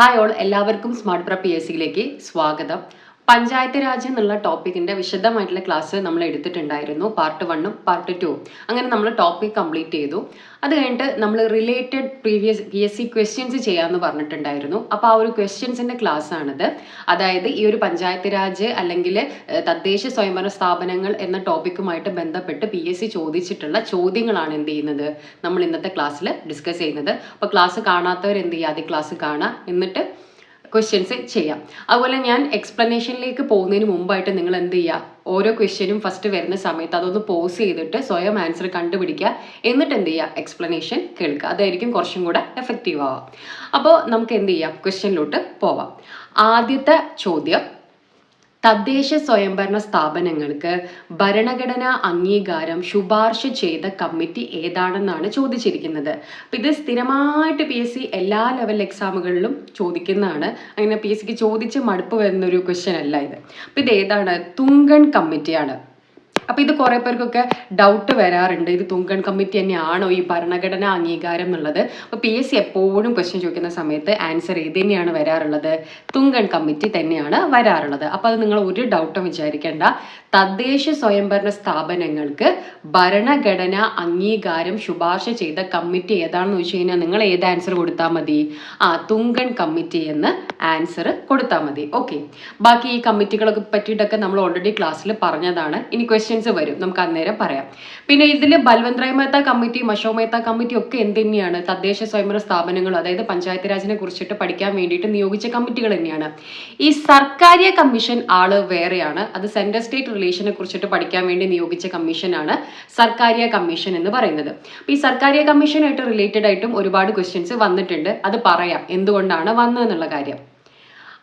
Hi all എല്ലാവർക്കും smart പ്ര P S സിയിലേക്ക് സ്വാഗതം. പഞ്ചായത്ത് രാജ് എന്നുള്ള ടോപ്പിക്കിന്റെ വിശദമായിട്ടുള്ള ക്ലാസ് നമ്മൾ എടുത്തിട്ടുണ്ടായിരുന്നു. പാർട്ട് വണ്ണും പാർട്ട് ടു അങ്ങനെ നമ്മൾ ടോപ്പിക് കംപ്ലീറ്റ് ചെയ്തു. അത് കഴിഞ്ഞിട്ട് നമ്മൾ related previous P S C questions ചെയ്യാമെന്ന് പറഞ്ഞിട്ടുണ്ടായിരുന്നു. അപ്പോൾ ആ ഒരു ക്വസ്റ്റ്യൻസിന്റെ ക്ലാസ് ആണിത്. അതായത് ഈ ഒരു പഞ്ചായത്ത് രാജ് അല്ലെങ്കിൽ തദ്ദേശ സ്വയംഭരണ സ്ഥാപനങ്ങൾ എന്ന ടോപ്പിക്കുമായിട്ട് ബന്ധപ്പെട്ട് പി എസ് സി ചോദിച്ചിട്ടുള്ള ചോദ്യങ്ങളാണ് എന്ത് ചെയ്യുന്നത് നമ്മൾ ഇന്നത്തെ ക്ലാസ്സിൽ ഡിസ്കസ് ചെയ്യുന്നത്. അപ്പോൾ ക്ലാസ് കാണാത്തവർ എന്ത് ചെയ്യുക? ആദ്യം ക്ലാസ് കാണാം. എന്നിട്ട് ക്വസ്റ്റ്യൻസ് ചെയ്യാം. അതുപോലെ ഞാൻ എക്സ്പ്ലനേഷനിലേക്ക് പോകുന്നതിന് മുമ്പായിട്ട് നിങ്ങൾ എന്ത് ചെയ്യുക ഓരോ ക്വസ്റ്റ്യനും ഫസ്റ്റ് വരുന്ന സമയത്ത് അതൊന്ന് പോസ് ചെയ്തിട്ട് സ്വയം ആൻസർ കണ്ടുപിടിക്കുക. എന്നിട്ട് എന്ത് ചെയ്യുക എക്സ്പ്ലനേഷൻ കേൾക്കുക. അതായിരിക്കും കുറച്ചും കൂടെ എഫക്റ്റീവ് ആവുക. അപ്പോൾ നമുക്ക് എന്ത് ചെയ്യാം? ക്വസ്റ്റ്യനിലോട്ട് പോവാം. ആദ്യത്തെ ചോദ്യം തദ്ദേശ സ്വയംഭരണ സ്ഥാപനങ്ങൾക്ക് ഭരണഘടനാ അംഗീകാരം ശുപാർശ ചെയ്ത കമ്മിറ്റി ഏതാണെന്നാണ് ചോദിച്ചിരിക്കുന്നത്. അപ്പം ഇത് സ്ഥിരമായിട്ട് പി എസ് സി എല്ലാ ലെവൽ എക്സാമുകളിലും ചോദിക്കുന്നതാണ്. അങ്ങനെ പി എസ് സിക്ക് ചോദിച്ച് മടുപ്പ് വരുന്നൊരു ക്വസ്റ്റ്യൻ അല്ല ഇത്. അപ്പം ഇത് ഏതാണ്? തുങ്കൺ കമ്മിറ്റിയാണ്. അപ്പൊ ഇത് കുറേ പേർക്കൊക്കെ ഡൗട്ട് വരാറുണ്ട്. ഇത് തുങ്കൺ കമ്മിറ്റി തന്നെയാണോ ഈ ഭരണഘടനാ അംഗീകാരം എന്നുള്ളത്? അപ്പോൾ പി എസ് സി എപ്പോഴും ക്വസ്റ്റ്യൻ ചോദിക്കുന്ന സമയത്ത് ആൻസർ ഇത് തന്നെയാണ് വരാറുള്ളത്. തുങ്കൺ കമ്മിറ്റി തന്നെയാണ് വരാറുള്ളത്. അപ്പോൾ അത് നിങ്ങൾ ഒരു ഡൗട്ടും വിചാരിക്കേണ്ട. തദ്ദേശ സ്വയംഭരണ സ്ഥാപനങ്ങൾക്ക് ഭരണഘടനാ അംഗീകാരം ശുപാർശ ചെയ്ത കമ്മിറ്റി ഏതാണെന്ന് വെച്ച് കഴിഞ്ഞാൽ നിങ്ങൾ ഏത് ആൻസർ കൊടുത്താൽ മതി? ആ തുങ്കൺ കമ്മിറ്റി എന്ന് ആൻസർ കൊടുത്താൽ മതി. ഓക്കെ ബാക്കി ഈ കമ്മിറ്റികളൊക്കെ പറ്റിയിട്ടൊക്കെ നമ്മൾ ഓൾറെഡി ക്ലാസ്സിൽ പറഞ്ഞതാണ്. ഇനി ക്വസ്റ്റ്യൻസ് വരും. നമുക്ക് അന്നേരം പറയാം. പിന്നെ ഇതിൽ ബൽവന്ത് റായ് മേത്ത കമ്മിറ്റി മഷോ മേത്ത കമ്മിറ്റി ഒക്കെ എന്ത് തന്നെയാണ്? തദ്ദേശ സ്വയംഭരണ സ്ഥാപനങ്ങൾ അതായത് പഞ്ചായത്ത് രാജിനെ കുറിച്ചിട്ട് പഠിക്കാൻ വേണ്ടിയിട്ട് നിയോഗിച്ച കമ്മിറ്റികൾ തന്നെയാണ്. ഈ സർക്കാരിയ കമ്മീഷൻ ആൾ വേറെയാണ്. അത് സെൻട്രൽ സ്റ്റേറ്റ് റിലേഷനെ കുറിച്ചിട്ട് പഠിക്കാൻ വേണ്ടി നിയോഗിച്ച കമ്മീഷനാണ് സർക്കാരിയ കമ്മീഷൻ എന്ന് പറയുന്നത്. ഈ സർക്കാരിയ കമ്മീഷനായിട്ട് റിലേറ്റഡ് ആയിട്ടും ഒരുപാട് ക്വസ്റ്റ്യൻസ് വന്നിട്ടുണ്ട്. അത് പറയാം. എന്തുകൊണ്ടാണ് വന്നതെന്നുള്ള കാര്യം.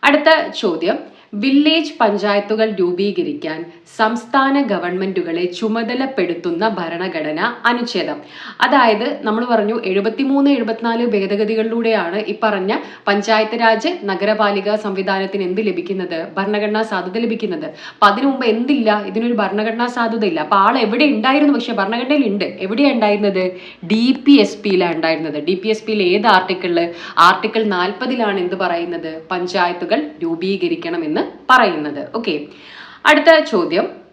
അടുത്ത ചോദ്യം. വില്ലേജ് പഞ്ചായത്തുകൾ രൂപീകരിക്കാൻ സംസ്ഥാന ഗവൺമെന്റുകളെ ചുമതലപ്പെടുത്തുന്ന ഭരണഘടന അനുച്ഛേദം. അതായത് നമ്മൾ പറഞ്ഞു എഴുപത്തിമൂന്ന് എഴുപത്തിനാല് ഭേദഗതികളിലൂടെയാണ് ഈ പറഞ്ഞ പഞ്ചായത്ത് രാജ് നഗരപാലിക സംവിധാനത്തിന് എന്ത് ലഭിക്കുന്നത്? ഭരണഘടനാ സാധ്യത ലഭിക്കുന്നത്. അപ്പൊ അതിനു മുമ്പ് എന്തില്ല? ഇതിനൊരു ഭരണഘടനാ സാധ്യത ഇല്ല അപ്പൊ ആൾ എവിടെ ഉണ്ടായിരുന്നു? പക്ഷെ ഭരണഘടനയിൽ ഉണ്ട് എവിടെയാണ് ഉണ്ടായിരുന്നത്? ഡി പി എസ് പിയിലാണ് ഉണ്ടായിരുന്നത്. ഡി പി എസ് പിയിൽ ഏത് ആർട്ടിക്കിളിൽ ആർട്ടിക്കിൾ നാൽപ്പതിലാണ് എന്ത് പറയുന്നത്? പഞ്ചായത്തുകൾ രൂപീകരിക്കണം എന്ന് പറയുന്നത്. ഓക്കെ അടുത്ത ചോദ്യം.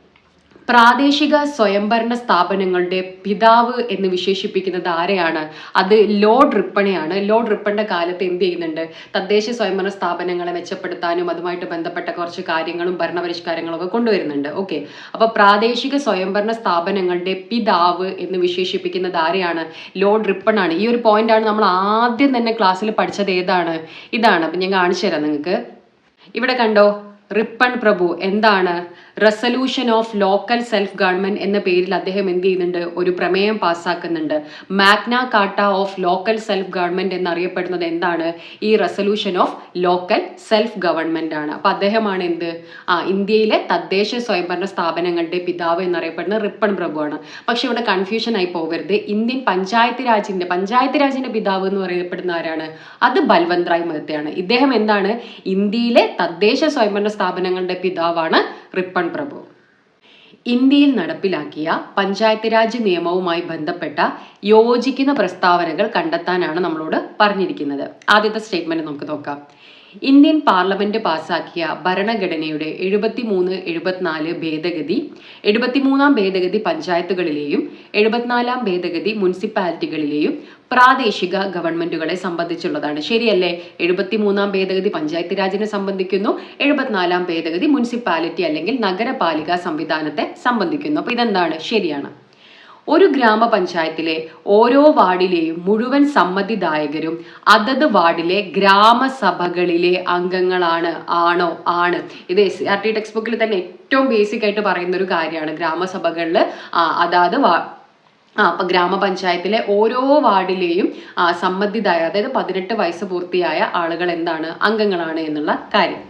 പ്രാദേശിക സ്വയംഭരണ സ്ഥാപനങ്ങളുടെ പിതാവ് എന്ന് വിശേഷിപ്പിക്കുന്നത് ആരെയാണ്? അത് ലോഡ് റിപ്പണയാണ് ലോഡ് റിപ്പണിന്റെ കാലത്ത് എന്ത് ചെയ്യുന്നുണ്ട്? തദ്ദേശ സ്വയംഭരണ സ്ഥാപനങ്ങളെ മെച്ചപ്പെടുത്താനും അതുമായിട്ട് ബന്ധപ്പെട്ട കുറച്ച് കാര്യങ്ങളും ഭരണപരിഷ്കാരങ്ങളും ഒക്കെ കൊണ്ടുവരുന്നുണ്ട്. ഓക്കെ അപ്പോൾ പ്രാദേശിക സ്വയംഭരണ സ്ഥാപനങ്ങളുടെ പിതാവ് എന്ന് വിശേഷിപ്പിക്കുന്നത് ആരെയാണ്? ലോഡ് റിപ്പണാണ് ഈ ഒരു പോയിന്റ് ആണ് നമ്മൾ ആദ്യം തന്നെ ക്ലാസ്സിൽ പഠിച്ചത് ഏതാണ്? ഇതാണ്. അപ്പൊ ഞാൻ കാണിച്ചു തരാം നിങ്ങൾക്ക്. ഇവിടെ കണ്ടോ റിപ്പൺ പ്രഭു എന്താണ്? Resolution of local self government എന്ന പേരിൽ അദ്ദേഹം എന്ത് ചെയ്യുന്നുണ്ട്? ഒരു പ്രമേയം പാസ്സാക്കുന്നുണ്ട്. Magna Carta of local self government എന്നറിയപ്പെടുന്നത് എന്താണ്? ഈ resolution of local self government ആണ്. അപ്പൊ അദ്ദേഹമാണ് എന്ത്? ആ ഇന്ത്യയിലെ തദ്ദേശ സ്വയംഭരണ സ്ഥാപനങ്ങളുടെ പിതാവ് എന്നറിയപ്പെടുന്ന റിപ്പൺ പ്രഭു ആണ്. പക്ഷെ ഇവിടെ കൺഫ്യൂഷൻ ആയി പോകരുത്. ഇന്ത്യൻ പഞ്ചായത്ത് രാജിന്റെ പഞ്ചായത്ത് രാജിന്റെ പിതാവ് എന്ന് പറയപ്പെടുന്ന ആരാണ്? അത് ബൽവന്ത് റായ് മെഹ്തയാണ് ഇദ്ദേഹം എന്താണ്? ഇന്ത്യയിലെ തദ്ദേശ സ്വയംഭരണ സ്ഥാപനങ്ങളുടെ പിതാവാണ് റിപ്പൺ പ്രഭു. ഇന്ത്യയിൽ നടപ്പിലാക്കിയ പഞ്ചായത്ത് രാജ് നിയമവുമായി ബന്ധപ്പെട്ട യോജിക്കുന്ന പ്രസ്താവനകൾ കണ്ടെത്താനാണ് നമ്മളോട് പറഞ്ഞിരിക്കുന്നത്. ആദ്യത്തെ സ്റ്റേറ്റ്മെന്റ് നമുക്ക് നോക്കാം. ഇന്ത്യൻ പാർലമെന്റ് പാസാക്കിയ ഭരണഘടനയുടെ എഴുപത്തിമൂന്ന് എഴുപത്തിനാല് ഭേദഗതി എഴുപത്തിമൂന്നാം ഭേദഗതി പഞ്ചായത്തുകളിലെയും എഴുപത്തിനാലാം ഭേദഗതി മുനിസിപ്പാലിറ്റികളിലെയും പ്രാദേശിക ഗവൺമെന്റുകളെ സംബന്ധിച്ചുള്ളതാണ്. ശരിയല്ലേ? എഴുപത്തിമൂന്നാം ഭേദഗതി പഞ്ചായത്ത് രാജിനെ സംബന്ധിക്കുന്നു. എഴുപത്തിനാലാം ഭേദഗതി മുനിസിപ്പാലിറ്റി അല്ലെങ്കിൽ നഗരപാലിക സംവിധാനത്തെ സംബന്ധിക്കുന്നു. അപ്പൊ ഇതെന്താണ്? ശരിയാണ്. ഒരു ഗ്രാമപഞ്ചായത്തിലെ ഓരോ വാർഡിലെയും മുഴുവൻ സമ്മതിദായകരും അതത് വാർഡിലെ ഗ്രാമസഭകളിലെ അംഗങ്ങളാണ് ആണോ ആണ്. ഇത് എസ് ആർ ടി ടെക്സ്റ്റ് ബുക്കിൽ തന്നെ ഏറ്റവും ബേസിക് ആയിട്ട് പറയുന്ന ഒരു കാര്യമാണ് ഗ്രാമസഭകളിൽ അതാത് അപ്പൊ ഗ്രാമപഞ്ചായത്തിലെ ഓരോ വാർഡിലെയും സമ്മതിദായ അതായത് പതിനെട്ട് വയസ്സ് പൂർത്തിയായ ആളുകൾ എന്താണ് അംഗങ്ങളാണ് എന്നുള്ള കാര്യം.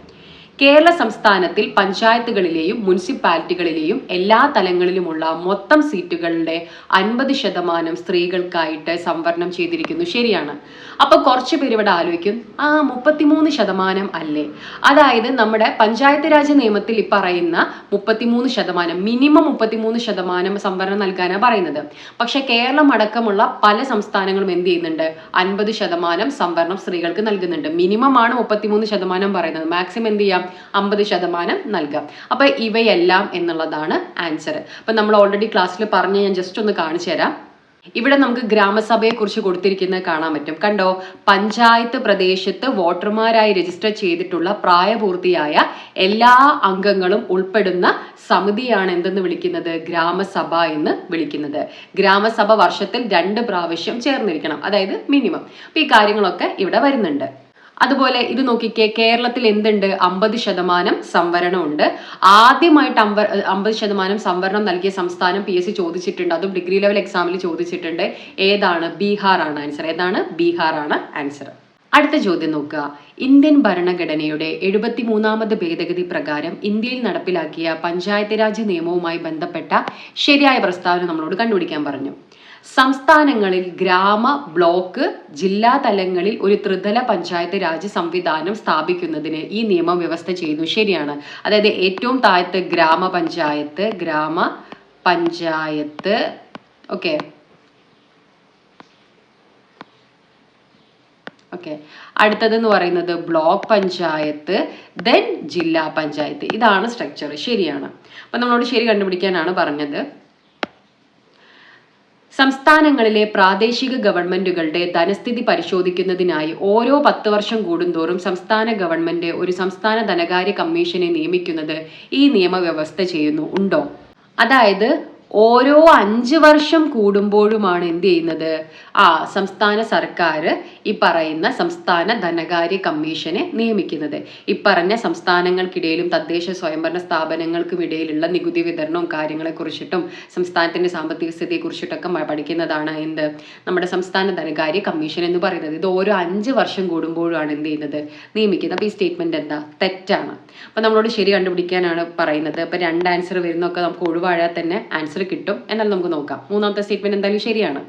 കേരള സംസ്ഥാനത്തിൽ പഞ്ചായത്തുകളിലെയും മുനിസിപ്പാലിറ്റികളിലെയും എല്ലാ തലങ്ങളിലുമുള്ള മൊത്തം സീറ്റുകളുടെ അൻപത് ശതമാനം സ്ത്രീകൾക്കായിട്ട് സംവരണം ചെയ്തിരിക്കുന്നു. ശരിയാണ്. അപ്പൊ കുറച്ച് പേര് ഇവിടെ ആലോചിക്കും. ആ മുപ്പത്തിമൂന്ന് ശതമാനം അല്ലേ? അതായത് നമ്മുടെ പഞ്ചായത്ത് രാജ് നിയമത്തിൽ ഈ പറയുന്ന മുപ്പത്തിമൂന്ന് ശതമാനം മിനിമം മുപ്പത്തിമൂന്ന് ശതമാനം സംവരണം നൽകാനാണ് പറയുന്നത്. പക്ഷെ കേരളം അടക്കമുള്ള പല സംസ്ഥാനങ്ങളും എന്ത് ചെയ്യുന്നുണ്ട്? അൻപത് ശതമാനം സംവരണം സ്ത്രീകൾക്ക് നൽകുന്നുണ്ട്. മിനിമം ആണ് മുപ്പത്തിമൂന്ന് ശതമാനം പറയുന്നത്. മാക്സിമം എന്ത് ചെയ്യാം? അമ്പത് ശതമാനം നൽകാം. അപ്പൊ ഇവയെല്ലാം എന്നുള്ളതാണ് ആൻസർ. അപ്പൊ നമ്മൾ ഓൾറെഡി ക്ലാസ്സിൽ പറഞ്ഞ് ഞാൻ ജസ്റ്റ് ഒന്ന് കാണിച്ചു തരാം. ഇവിടെ നമുക്ക് ഗ്രാമസഭയെ കുറിച്ച് കൊടുത്തിരിക്കുന്നത് കാണാൻ പറ്റും. കണ്ടോ? പഞ്ചായത്ത് പ്രദേശത്ത് വോട്ടർമാരായി രജിസ്റ്റർ ചെയ്തിട്ടുള്ള പ്രായപൂർത്തിയായ എല്ലാ അംഗങ്ങളും ഉൾപ്പെടുന്ന സമിതിയാണ് എന്തെന്ന് വിളിക്കുന്നത്? ഗ്രാമസഭ എന്ന് വിളിക്കുന്നത്. ഗ്രാമസഭ വർഷത്തിൽ രണ്ട് പ്രാവശ്യം ചേർന്നിരിക്കണം. അതായത് മിനിമം അപ്പം ഈ കാര്യങ്ങളൊക്കെ ഇവിടെ വരുന്നുണ്ട്. അതുപോലെ ഇത് നോക്കിക്കേ കേരളത്തിൽ എന്തുണ്ട്? അമ്പത് ശതമാനം സംവരണം ഉണ്ട് ആദ്യമായിട്ട് അമ്പ അമ്പത് ശതമാനം സംവരണം നൽകിയ സംസ്ഥാനം പി എസ് സി ചോദിച്ചിട്ടുണ്ട്. അതും ഡിഗ്രി ലെവൽ എക്സാമിൽ ചോദിച്ചിട്ടുണ്ട്. ഏതാണ്? ബീഹാർ ആണ് ആൻസർ. ഏതാണ്? ബീഹാർ ആണ് ആൻസർ. അടുത്ത ചോദ്യം നോക്കുക. ഇന്ത്യൻ ഭരണഘടനയുടെ എഴുപത്തി മൂന്നാമത് ഭേദഗതി പ്രകാരം ഇന്ത്യയിൽ നടപ്പിലാക്കിയ പഞ്ചായത്ത് രാജ് നിയമവുമായി ബന്ധപ്പെട്ട ശരിയായ പ്രസ്താവന നമ്മളോട് കണ്ടുപിടിക്കാൻ പറഞ്ഞു. സംസ്ഥാനങ്ങളിൽ ഗ്രാമ ബ്ലോക്ക് ജില്ലാ തലങ്ങളിൽ ഒരു ത്രിതല പഞ്ചായത്ത് രാജ് സംവിധാനം സ്ഥാപിക്കുന്നതിന് ഈ നിയമം വ്യവസ്ഥ ചെയ്യുന്നു. ശരിയാണ്. അതായത് ഏറ്റവും താഴത്ത് ഗ്രാമപഞ്ചായത്ത് ഗ്രാമ പഞ്ചായത്ത് ഓക്കെ. ഓക്കെ. അടുത്തതെന്ന് പറയുന്നത് ബ്ലോക്ക് പഞ്ചായത്ത് ദെൻ ജില്ലാ പഞ്ചായത്ത്. ഇതാണ് സ്ട്രക്ചർ ശരിയാണ്. അപ്പം നമ്മളോട് ശരി കണ്ടുപിടിക്കാനാണ് പറഞ്ഞത്. സംസ്ഥാനങ്ങളിലെ പ്രാദേശിക ഗവൺമെന്റുകളുടെ ധനസ്ഥിതി പരിശോധിക്കുന്നതിനായി ഓരോ പത്ത് വർഷം കൂടുന്തോറും സംസ്ഥാന ഗവൺമെന്റ് ഒരു സംസ്ഥാന ധനകാര്യ കമ്മീഷനെ നിയമിക്കുന്നത് ഈ നിയമവ്യവസ്ഥ ചെയ്യുന്നു. ഉണ്ടോ? അതായത് ഓരോ അഞ്ച് വർഷം കൂടുമ്പോഴുമാണ് എന്ത് ചെയ്യുന്നത്? ആ സംസ്ഥാന സർക്കാർ ഈ പറയുന്ന സംസ്ഥാന ധനകാര്യ കമ്മീഷനെ നിയമിക്കുന്നത്. ഈ പറഞ്ഞ സംസ്ഥാനങ്ങൾക്കിടയിലും തദ്ദേശ സ്വയംഭരണ സ്ഥാപനങ്ങൾക്കും ഇടയിലുള്ള നികുതി വിതരണവും കാര്യങ്ങളെക്കുറിച്ചിട്ടും സംസ്ഥാനത്തിന്റെ സാമ്പത്തിക സ്ഥിതിയെക്കുറിച്ചിട്ടൊക്കെ പഠിക്കുന്നതാണ് എന്ത്? നമ്മുടെ സംസ്ഥാന ധനകാര്യ കമ്മീഷൻ എന്ന് പറയുന്നത് ഇത് ഓരോ അഞ്ച് വർഷം കൂടുമ്പോഴാണ് എന്ത് ചെയ്യുന്നത്? നിയമിക്കുന്നത്. അപ്പോൾ ഈ സ്റ്റേറ്റ്മെന്റ് എന്താ? തെറ്റാണ്. അപ്പോൾ നമ്മളോട് ശരി കണ്ടുപിടിക്കാനാണ് പറയുന്നത്. അപ്പോൾ രണ്ട് ആൻസർ വരുന്നൊക്കെ നമുക്ക് ഒഴിവാഴാതെ തന്നെ ആൻസർ കിട്ടും. എന്നാൽ നമുക്ക് നോക്കാം. മൂന്നാമത്തെ സ്റ്റേറ്റ്മെന്റ് എന്തായാലും ശരിയാണ്.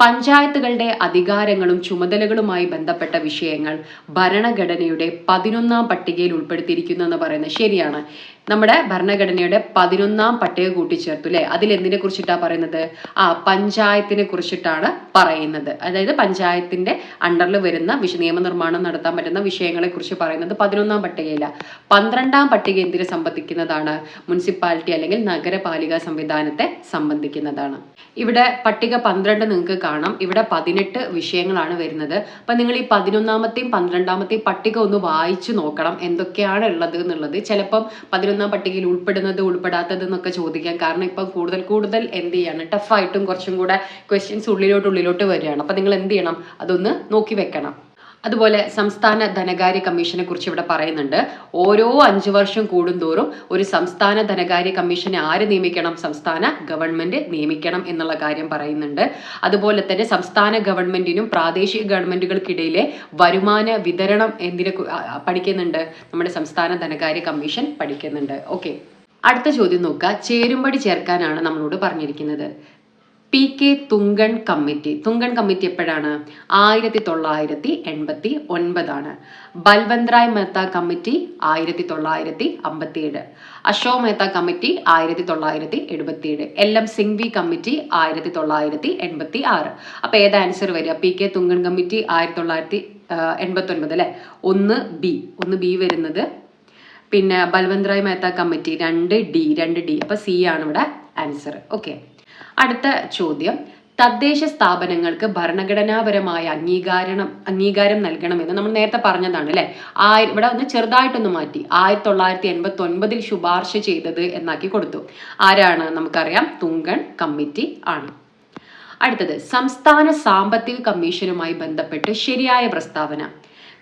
പഞ്ചായത്തുകളുടെ അധികാരങ്ങളും ചുമതലകളുമായി ബന്ധപ്പെട്ട വിഷയങ്ങൾ ഭരണഘടനയുടെ പതിനൊന്നാം പട്ടികയിൽ ഉൾപ്പെടുത്തിയിരിക്കുന്നു എന്ന് പറയുന്നത് ശരിയാണ്. നമ്മുടെ ഭരണഘടനയുടെ പതിനൊന്നാം പട്ടിക കൂട്ടിച്ചേർത്തു അല്ലെ? അതിൽ എന്തിനെ കുറിച്ചിട്ടാണ് പറയുന്നത്? ആ പഞ്ചായത്തിനെ കുറിച്ചിട്ടാണ് പറയുന്നത്. അതായത് പഞ്ചായത്തിന്റെ അണ്ടറിൽ വരുന്ന വിഷ നിയമനിർമ്മാണം നടത്താൻ പറ്റുന്ന വിഷയങ്ങളെ കുറിച്ച് പറയുന്നത് പതിനൊന്നാം പട്ടികയില്ല പന്ത്രണ്ടാം പട്ടിക എന്തിനെ സംബന്ധിക്കുന്നതാണ്? മുനിസിപ്പാലിറ്റി അല്ലെങ്കിൽ നഗരപാലിക സംവിധാനത്തെ സംബന്ധിക്കുന്നതാണ്. ഇവിടെ പട്ടിക പന്ത്രണ്ട് നിങ്ങൾക്ക് കാണാം. ഇവിടെ പതിനെട്ട് വിഷയങ്ങളാണ് വരുന്നത്. അപ്പൊ നിങ്ങൾ ഈ പതിനൊന്നാമത്തെയും പന്ത്രണ്ടാമത്തെയും പട്ടിക ഒന്ന് വായിച്ചു നോക്കണം. എന്തൊക്കെയാണ് ഉള്ളത് എന്നുള്ളത്. ചിലപ്പം പതിനൊന്നാം പട്ടികയിൽ ഉൾപ്പെടുന്നത് ഉൾപ്പെടാത്തത് എന്നൊക്കെ ചോദിക്കാം. കാരണം ഇപ്പം കൂടുതൽ കൂടുതൽ എന്ത് ചെയ്യാണ്? ടഫായിട്ടും കുറച്ചും കൂടെ ക്വസ്റ്റ്യൻസ് ഉള്ളിലോട്ട് ഉള്ളിലോട്ട് വരികയാണ്. അപ്പൊ നിങ്ങൾ എന്ത് ചെയ്യണം? അതൊന്ന് നോക്കി വെക്കണം. അതുപോലെ സംസ്ഥാന ധനകാര്യ കമ്മീഷനെ കുറിച്ച് ഇവിടെ പറയുന്നുണ്ട്. ഓരോ അഞ്ചു വർഷം കൂടുന്തോറും ഒരു സംസ്ഥാന ധനകാര്യ കമ്മീഷനെ ആര് നിയമിക്കണം? സംസ്ഥാന ഗവൺമെന്റ് നിയമിക്കണം എന്നുള്ള കാര്യം പറയുന്നുണ്ട്. അതുപോലെ തന്നെ സംസ്ഥാന ഗവൺമെന്റിനും പ്രാദേശിക ഗവൺമെന്റുകൾക്കിടയിലെ വരുമാന വിതരണം എന്തിനെ പഠിക്കുന്നുണ്ട്. നമ്മുടെ സംസ്ഥാന ധനകാര്യ കമ്മീഷൻ പഠിക്കുന്നുണ്ട്. ഓക്കെ. അടുത്ത ചോദ്യം നോക്കുക. ചേരുംപടി ചേർക്കാനാണ് നമ്മളോട് പറഞ്ഞിരിക്കുന്നത്. P K Thungon committee. Thungon committee എപ്പോഴാണ്? ആയിരത്തി തൊള്ളായിരത്തി എൺപത്തി ഒൻപതാണ് ബൽവന്ത് റായ് കമ്മിറ്റി ആയിരത്തി തൊള്ളായിരത്തി അമ്പത്തിയേഴ് അശോക് മെഹ്ത്ത കമ്മിറ്റി ആയിരത്തി തൊള്ളായിരത്തി എഴുപത്തിയേഴ് എൽ എം സിംഗ്വി കമ്മിറ്റി ആയിരത്തി തൊള്ളായിരത്തി എൺപത്തി ആറ് അപ്പൊ ഏത് ആൻസർ വരിക? പി കെ തുങ്കൺ കമ്മിറ്റി ആയിരത്തി തൊള്ളായിരത്തി എൺപത്തി ഒൻപത് അല്ലെ? ഒന്ന് ബി. ഒന്ന് ബി വരുന്നത് പിന്നെ ബൽവന്ത് റായ് കമ്മിറ്റി രണ്ട് ഡി. രണ്ട് ഡി. അപ്പോൾ സി ആണ് ഇവിടെ ആൻസർ. ഓക്കെ. അടുത്ത ചോദ്യം. തദ്ദേശ സ്ഥാപനങ്ങൾക്ക് ഭരണഘടനാപരമായ അംഗീകാരം അംഗീകാരം നൽകണമെന്ന് നമ്മൾ നേരത്തെ പറഞ്ഞതാണ് അല്ലെ? ആ ഇവിടെ ഒന്ന് ചെറുതായിട്ടൊന്ന് മാറ്റി. ആയിരത്തി തൊള്ളായിരത്തി എൺപത്തി ഒൻപതിൽ ശുപാർശ ചെയ്തത് എന്നാക്കി കൊടുത്തു. ആരാണ് നമുക്കറിയാം? തുങ്കൺ കമ്മിറ്റി ആണ്. അടുത്തത് സംസ്ഥാന സാമ്പത്തിക കമ്മീഷനുമായി ബന്ധപ്പെട്ട് ശരിയായ പ്രസ്താവന.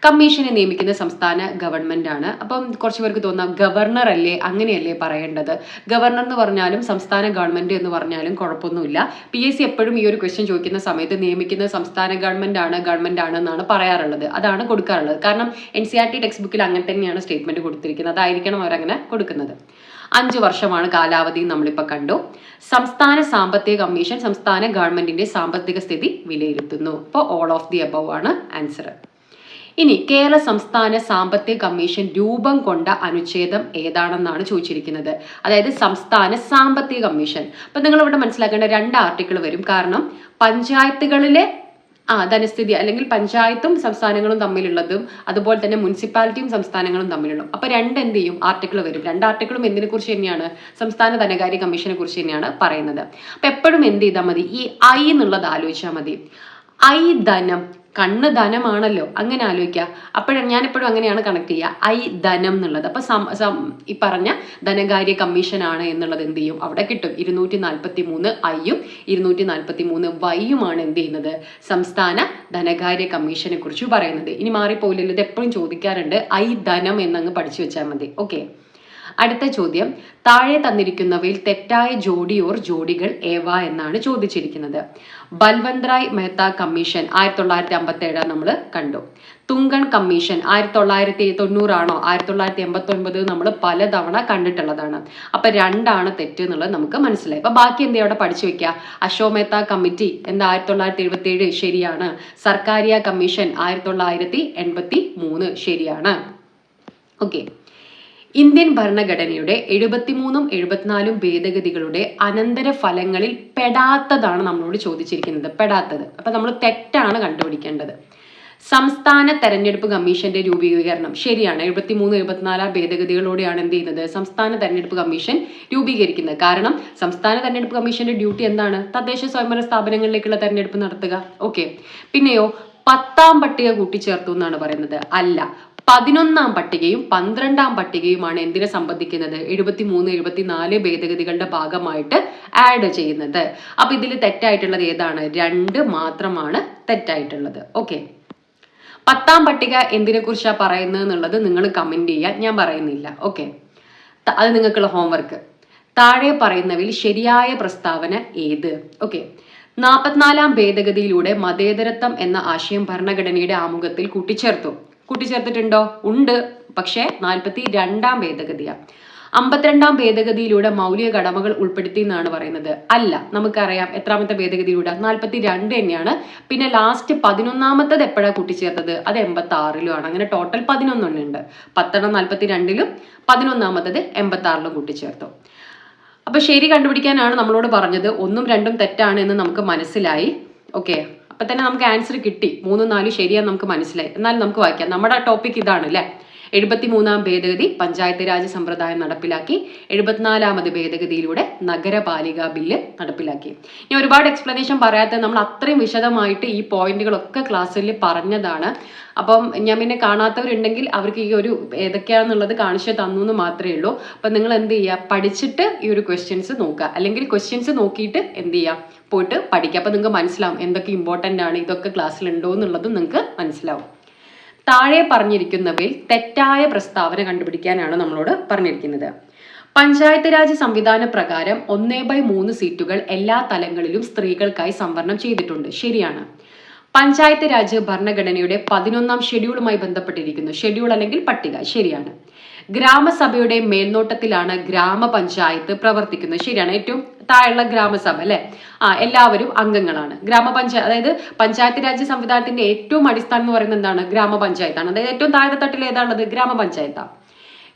കമ്മീഷനെ നിയമിക്കുന്ന സംസ്ഥാന ഗവൺമെന്റ് ആണ് അപ്പം കുറച്ച് പേർക്ക് തോന്നാം ഗവർണർ അല്ലേ അങ്ങനെയല്ലേ പറയേണ്ടത്? ഗവർണർ എന്ന് പറഞ്ഞാലും സംസ്ഥാന ഗവൺമെന്റ് എന്ന് പറഞ്ഞാലും കുഴപ്പമൊന്നുമില്ല. പി എസ് സി എപ്പോഴും ഈ ഒരു ക്വസ്റ്റ്യൻ ചോദിക്കുന്ന സമയത്ത് നിയമിക്കുന്ന സംസ്ഥാന ഗവൺമെന്റ് ആണ് ഗവൺമെന്റ് ആണ് എന്നാണ് പറയാറുള്ളത്. അതാണ് കൊടുക്കാറുള്ളത്. കാരണം N C R T text ബുക്കിൽ അങ്ങനെ തന്നെയാണ് സ്റ്റേറ്റ്മെന്റ് കൊടുത്തിരിക്കുന്നത്. അതായിരിക്കണം അവരങ്ങനെ കൊടുക്കുന്നത്. അഞ്ച് വർഷമാണ് കാലാവധി നമ്മളിപ്പോൾ കണ്ടു. സംസ്ഥാന സാമ്പത്തിക കമ്മീഷൻ സംസ്ഥാന ഗവൺമെന്റിന്റെ സാമ്പത്തിക സ്ഥിതി വിലയിരുത്തുന്നു. അപ്പോൾ ഓൾ ഓഫ് ദി അബവ് ആണ് ആൻസർ ഇനി കേരള സംസ്ഥാന സാമ്പത്തിക കമ്മീഷൻ രൂപം കൊണ്ട അനുച്ഛേദം ഏതാണെന്നാണ് ചോദിച്ചിരിക്കുന്നത്. അതായത് സംസ്ഥാന സാമ്പത്തിക കമ്മീഷൻ. അപ്പൊ നിങ്ങൾ ഇവിടെ മനസ്സിലാക്കേണ്ട രണ്ട് ആർട്ടിക്കിൾ വരും. കാരണം പഞ്ചായത്തുകളിലെ ആ ധനസ്ഥിതി അല്ലെങ്കിൽ പഞ്ചായത്തും സംസ്ഥാനങ്ങളും തമ്മിലുള്ളതും അതുപോലെ തന്നെ മുനിസിപ്പാലിറ്റിയും സംസ്ഥാനങ്ങളും തമ്മിലുള്ളതും അപ്പൊ രണ്ട് എന്ത് ചെയ്യും? ആർട്ടിക്കിൾ വരും. രണ്ട് ആർട്ടിക്കിളും എന്തിനെ കുറിച്ച് തന്നെയാണ്? സംസ്ഥാന ധനകാര്യ കമ്മീഷനെ കുറിച്ച് തന്നെയാണ് പറയുന്നത്. അപ്പൊ എപ്പോഴും എന്ത് ചെയ്താൽ മതി? ഈ ഐ എന്നുള്ളത് ആലോചിച്ചാൽ മതി. ഐ ധനം. കണ്ണ് ധനമാണല്ലോ. അങ്ങനെ ആലോചിക്കുക. അപ്പോഴാണ് ഞാനെപ്പോഴും അങ്ങനെയാണ് കണക്ട് ചെയ്യുക. ഐ ധനം എന്നുള്ളത്. അപ്പൊ ഈ പറഞ്ഞ ധനകാര്യ കമ്മീഷനാണ് എന്നുള്ളത് എന്ത് ചെയ്യും? അവിടെ കിട്ടും. ഇരുന്നൂറ്റി നാൽപ്പത്തി മൂന്ന് ഐയും ഇരുന്നൂറ്റി നാൽപ്പത്തി മൂന്ന് വൈയുമാണ് എന്ത് ചെയ്യുന്നത്? സംസ്ഥാന ധനകാര്യ കമ്മീഷനെ കുറിച്ച് പറയുന്നത്. ഇനി മാറിപ്പോയില്ലല്ലോ ഇത് എപ്പോഴും ചോദിക്കാറുണ്ട്. ഐ ധനം എന്നങ്ങ് പഠിച്ചു വെച്ചാൽ മതി. ഓക്കെ അടുത്ത ചോദ്യം. താഴെ തന്നിരിക്കുന്നവയിൽ തെറ്റായ ജോഡിയോർ ജോഡികൾ ഏവ എന്നാണ് ചോദിച്ചിരിക്കുന്നത്. ബൽവന്ത് റായ് മെഹ്ത്ത കമ്മീഷൻ ആയിരത്തി തൊള്ളായിരത്തി അമ്പത്തി ഏഴ് നമ്മൾ കണ്ടു. തുങ്കൺ കമ്മീഷൻ ആയിരത്തി തൊള്ളായിരത്തി തൊണ്ണൂറാണോ ആയിരത്തി തൊള്ളായിരത്തി എൺപത്തി ഒൻപത് നമ്മൾ പലതവണ കണ്ടിട്ടുള്ളതാണ്. അപ്പൊ രണ്ടാണ് തെറ്റ് എന്നുള്ളത് നമുക്ക് മനസ്സിലായി. അപ്പൊ ബാക്കി എന്താ അവിടെ പഠിച്ചു വെക്കുക അശോ മെഹ്ത കമ്മിറ്റി എന്താ ആയിരത്തി തൊള്ളായിരത്തി എഴുപത്തി ഏഴ് ശരിയാണ്. സർക്കാരിയ കമ്മീഷൻ ആയിരത്തി തൊള്ളായിരത്തി എൺപത്തി മൂന്ന് ശരിയാണ്. ഓക്കെ. ഇന്ത്യൻ ഭരണഘടനയുടെ എഴുപത്തിമൂന്നും എഴുപത്തിനാലും ഭേദഗതികളുടെ അനന്തര ഫലങ്ങളിൽ പെടാത്തതാണ് നമ്മളോട് ചോദിച്ചിരിക്കുന്നത്. പെടാത്തത്. അപ്പൊ നമ്മൾ തെറ്റാണ് കണ്ടുപിടിക്കേണ്ടത്. സംസ്ഥാന തെരഞ്ഞെടുപ്പ് കമ്മീഷന്റെ രൂപീകരണം ശരിയാണ്. എഴുപത്തിമൂന്ന് എഴുപത്തിനാല് ഭേദഗതികളോടെയാണ് എന്ത് ചെയ്യുന്നത്? സംസ്ഥാന തെരഞ്ഞെടുപ്പ് കമ്മീഷൻ രൂപീകരിക്കുന്നത്. കാരണം സംസ്ഥാന തെരഞ്ഞെടുപ്പ് കമ്മീഷന്റെ ഡ്യൂട്ടി എന്താണ്? തദ്ദേശ സ്വയംഭരണ സ്ഥാപനങ്ങളിലേക്കുള്ള തെരഞ്ഞെടുപ്പ് നടത്തുക. ഓക്കെ. പിന്നെയോ പത്താം പട്ടിക കൂട്ടിച്ചേർത്തു എന്നാണ് പറയുന്നത്. അല്ല. പതിനൊന്നാം പട്ടികയും പന്ത്രണ്ടാം പട്ടികയുമാണ് എന്തിനെ സംബന്ധിക്കുന്നത്? എഴുപത്തി മൂന്ന് എഴുപത്തിനാല് ഭേദഗതികളുടെ ഭാഗമായിട്ട് ആഡ് ചെയ്യുന്നത്. അപ്പൊ ഇതിൽ തെറ്റായിട്ടുള്ളത് ഏതാണ്? രണ്ട് മാത്രമാണ് തെറ്റായിട്ടുള്ളത്. ഓക്കെ പത്താം പട്ടിക എന്തിനെ കുറിച്ചാണ് പറയുന്നത് എന്നുള്ളത് നിങ്ങൾ കമന്റ് ചെയ്യുക ഞാൻ പറയുന്നില്ല. ഓക്കെ അത് നിങ്ങൾക്കുള്ള ഹോംവർക്ക് താഴെ പറയുന്നവയിൽ ശരിയായ പ്രസ്താവന ഏത്? ഓക്കെ നാൽപ്പത്തിനാലാം ഭേദഗതിയിലൂടെ മതേതരത്വം എന്ന ആശയം ഭരണഘടനയുടെ ആമുഖത്തിൽ കൂട്ടിച്ചേർത്തു. കൂട്ടിച്ചേർത്തിട്ടുണ്ടോ? ഉണ്ട്. പക്ഷേ നാൽപ്പത്തി രണ്ടാം ഭേദഗതിയാണ് അമ്പത്തിരണ്ടാം ഭേദഗതിയിലൂടെ മൗലിക കടമകൾ ഉൾപ്പെടുത്തി എന്നാണ് പറയുന്നത്. അല്ല നമുക്കറിയാം എത്രാമത്തെ ഭേദഗതിയിലൂടെ. നാൽപ്പത്തി രണ്ട് തന്നെയാണ്. പിന്നെ ലാസ്റ്റ് പതിനൊന്നാമത്തത് എപ്പോഴാണ് കൂട്ടിച്ചേർത്തത്? അത് എൺപത്തി ആറിലുമാണ് അങ്ങനെ ടോട്ടൽ പതിനൊന്നെണ്ണുണ്ട് പത്തെണ്ണം നാൽപ്പത്തി രണ്ടിലും പതിനൊന്നാമത്തത് എൺപത്തി ആറിലും കൂട്ടിച്ചേർത്തു. അപ്പൊ ശരി കണ്ടുപിടിക്കാനാണ് നമ്മളോട് പറഞ്ഞത്. ഒന്നും രണ്ടും തെറ്റാണ് എന്ന് നമുക്ക് മനസ്സിലായി. ഓക്കെ അപ്പൊ തന്നെ നമുക്ക് ആൻസർ കിട്ടി. മൂന്നും നാലും ശരിയാന്ന് നമുക്ക് മനസ്സിലായി. എന്നാലും നമുക്ക് വായിക്കാം. നമ്മുടെ ടോപ്പിക് ഇതാണ് അല്ലേ? എഴുപത്തിമൂന്നാം ഭേദഗതി പഞ്ചായത്ത് രാജ് സമ്പ്രദായം നടപ്പിലാക്കി. എഴുപത്തിനാലാമത് ഭേദഗതിയിലൂടെ നഗരപാലിക ബില്ല് നടപ്പിലാക്കി. ഞാൻ ഒരുപാട് എക്സ്പ്ലനേഷൻ പറയാത്ത നമ്മൾ അത്രയും വിശദമായിട്ട് ഈ പോയിന്റുകളൊക്കെ ക്ലാസ്സിൽ പറഞ്ഞതാണ്. അപ്പം ഞാൻ പിന്നെ കാണാത്തവരുണ്ടെങ്കിൽ അവർക്ക് ഈ ഒരു ഏതൊക്കെയാണെന്നുള്ളത് കാണിച്ചു തന്നു എന്ന് മാത്രമേ ഉള്ളൂ. അപ്പം നിങ്ങൾ എന്ത് ചെയ്യുക? പഠിച്ചിട്ട് ഈ ഒരു ക്വസ്റ്റ്യൻസ് നോക്കുക. അല്ലെങ്കിൽ ക്വസ്റ്റ്യൻസ് നോക്കിയിട്ട് എന്ത് ചെയ്യുക? പോയിട്ട് പഠിക്കുക. അപ്പം നിങ്ങൾക്ക് മനസ്സിലാവും എന്തൊക്കെ ഇമ്പോർട്ടന്റ് ആണ് ഇതൊക്കെ ക്ലാസ്സിലുണ്ടോ എന്നുള്ളതും നിങ്ങൾക്ക് മനസ്സിലാവും. താഴെ പറഞ്ഞിരിക്കുന്നവയിൽ തെറ്റായ പ്രസ്താവന കണ്ടുപിടിക്കാനാണ് നമ്മളോട് പറഞ്ഞിരിക്കുന്നത്. പഞ്ചായത്ത് രാജ് സംവിധാന പ്രകാരം ഒന്നേ ബൈ മൂന്ന് സീറ്റുകൾ എല്ലാ തലങ്ങളിലും സ്ത്രീകൾക്കായി സംവരണം ചെയ്തിട്ടുണ്ട്. ശരിയാണ്. പഞ്ചായത്ത് രാജ് ഭരണഘടനയുടെ പതിനൊന്നാം ഷെഡ്യൂളുമായി ബന്ധപ്പെട്ടിരിക്കുന്നു. ഷെഡ്യൂൾ അല്ലെങ്കിൽ പട്ടിക. ശരിയാണ്. ഗ്രാമസഭയുടെ മേൽനോട്ടത്തിലാണ് ഗ്രാമപഞ്ചായത്ത് പ്രവർത്തിക്കുന്നത്. ശരിയാണ് ഏറ്റവും താഴെയുള്ള ഗ്രാമസഭ അല്ലെ? ആ എല്ലാവരും അംഗങ്ങളാണ്. ഗ്രാമപഞ്ചായത്ത് അതായത് പഞ്ചായത്ത് രാജ് സംവിധാനത്തിന്റെ ഏറ്റവും അടിസ്ഥാനം എന്ന് പറയുന്നത് എന്താണ്? ഗ്രാമപഞ്ചായത്താണ്. അതായത് ഏറ്റവും താഴെ തട്ടിൽ ഏതാണുള്ളത്? ഗ്രാമപഞ്ചായത്താണ്